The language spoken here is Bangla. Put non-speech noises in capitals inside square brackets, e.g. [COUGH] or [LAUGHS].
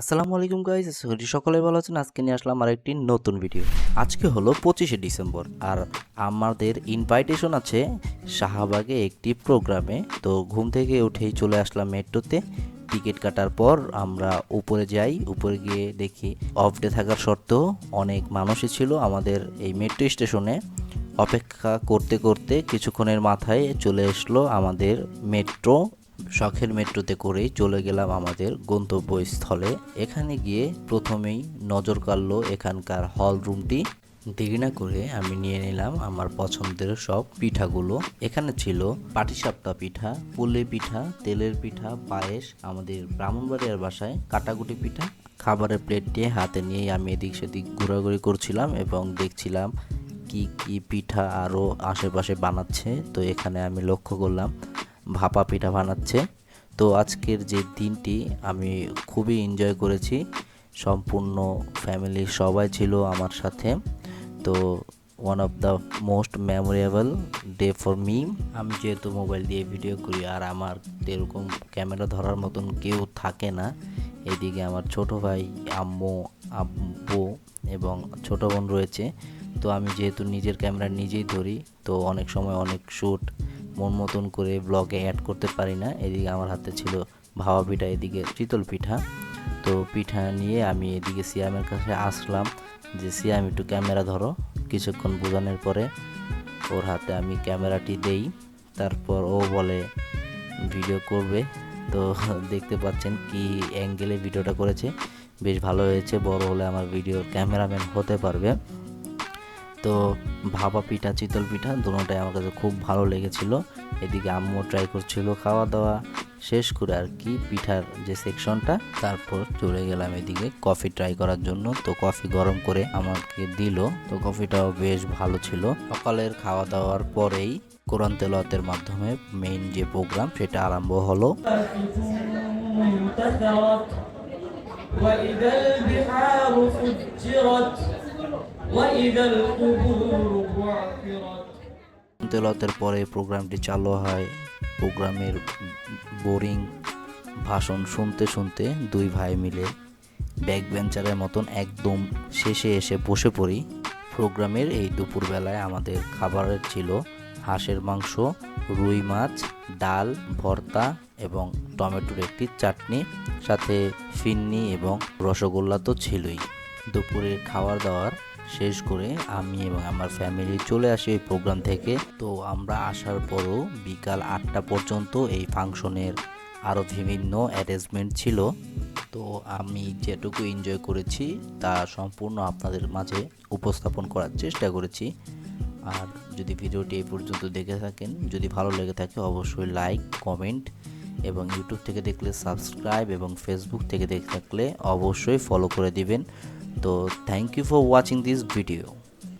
আসসালামু আলাইকুম গাইজ সরি সকলে ভালো আছেন। আজকে নিয়ে আসলাম আর একটি নতুন ভিডিও আজকে হলো পঁচিশে ডিসেম্বর, আর আমাদের ইনভাইটেশন আছে শাহবাগে একটি প্রোগ্রামে তো ঘুম থেকে উঠেই চলে আসলাম মেট্রোতে টিকিট কাটার পর আমরা উপরে যাই, উপরে গিয়ে দেখি অফ ডে থাকার সত্ত্বেও অনেক মানুষই ছিল আমাদের এই মেট্রো স্টেশনে অপেক্ষা করতে করতে কিছুক্ষণের মাথায় চলে আসলো আমাদের মেট্রো শখের মেট্রোতে করেই চলে গেলাম আমাদের গন্তব্যস্থলে। এখানে গিয়ে প্রথমেই নজর কাড়লো এখানকার হল রুমটি। দেরি না করে আমি নিয়ে নিলাম আমার পছন্দের সব পিঠাগুলো। এখানে ছিল পাটিসাপটা পিঠা, পুলে পিঠা, তেলের পিঠা, পায়েস, আমাদের ব্রাহ্মণবাড়িয়ার বাসায় কাটাকুটি পিঠা। খাবারের প্লেটটি হাতে নিয়েই আমি এদিক সেদিক ঘোরাঘুরি করছিলাম এবং দেখছিলাম কি কি পিঠা আরও আশেপাশে বানাচ্ছে। তো এখানে আমি লক্ষ্য করলাম ভাপা পিঠা বানাচ্ছে। তো আজকের যে দিনটি আমি খুবই এনজয় করেছি। সম্পূর্ণ ফ্যামিলির সবাই ছিল আমার সাথে। তো one of the most memorable day for me আমি যেহেতু মোবাইল দিয়ে ভিডিও করি আর আমার এরকম ক্যামেরা ধরার মতন কেউ থাকে না। এদিকে আমার ছোট ভাই, আম্মু, আব্বু এবং ছোট বোন রয়েছে। তো আমি যেহেতু নিজের ক্যামেরা নিজেই ধরি, তো অনেক সময় অনেক শ্যুট মন মতন করে ব্লগে অ্যাড করতে পারি না। এদিকে আমার হাতে ছিল ভাওয়া পিঠা, এদিকে চিতল পিঠা। তো পিঠা নিয়ে আমি এদিকে সিয়ামের কাছে আসলাম যে, সিয়াম, একটু ক্যামেরা ধরো। কিছুক্ষণ বোঝানোর পরে ওর হাতে আমি ক্যামেরাটি দেই। তারপর ও বলে, ভিডিও করবে। তো [LAUGHS] দেখতে পাচ্ছেন কি অ্যাঙ্গেলে ভিডিওটা করেছে। বেশ ভালো হয়েছে, বড় হলে আমার ভিডিওর ক্যামেরাম্যান হতে পারবে। তো ভাপা পিঠা চিতল পিঠা দুটোটাই আমার কাছে খুব ভালো লেগেছিল এদিকে আম্মু ট্রাই করছিল খাওয়া দাওয়া শেষ করে আর কি পিঠার যে সেকশনটা তারপর চলে গেলাম এদিকে কফি ট্রাই করার জন্য তো কফি গরম করে আমাকে দিল তো কফিটাও বেশ ভালো ছিল সকালের খাওয়া দাওয়ার পরেই কোরআন তেলাওয়াতের মাধ্যমে মেইন যে প্রোগ্রাম সেটা আরম্ভ হলো انتثرت وإذا البحار فجرت তেলতের পরে প্রোগ্রামটি চালু হয়। প্রোগ্রামের বোরিং ভাষণ শুনতে শুনতে দুই ভাই মিলে ব্যাক বেঞ্চারের মতন একদম শেষে এসে বসে পড়ি। প্রোগ্রামের এই দুপুরবেলায় আমাদের খাবারের ছিল হাঁসের মাংস, রুই মাছ, ডাল, ভর্তা এবং টমেটোর একটি চাটনি, সাথে ফিন্নি এবং রসগোল্লা তো ছিলই। দুপুরের খাওয়ার দাওয়ার শেষ করে আমি এবং আমার ফ্যামিলি চলে আসি এই প্রোগ্রাম থেকে। তো আমরা আসার পরও বিকাল আটটা পর্যন্ত এই ফাংশনের আরও বিভিন্ন অ্যারেঞ্জমেন্ট ছিল। তো আমি যেটুকু এনজয় করেছি তা সম্পূর্ণ আপনাদের মাঝে উপস্থাপন করার চেষ্টা করেছি। আর যদি ভিডিওটি এই পর্যন্ত দেখে থাকেন, যদি ভালো লেগে থাকে অবশ্যই লাইক কমেন্ট এবং ইউটিউব থেকে দেখলে সাবস্ক্রাইব এবং ফেসবুক থেকে দেখে থাকলে অবশ্যই ফলো করে দিবেন। তো thank you for watching this video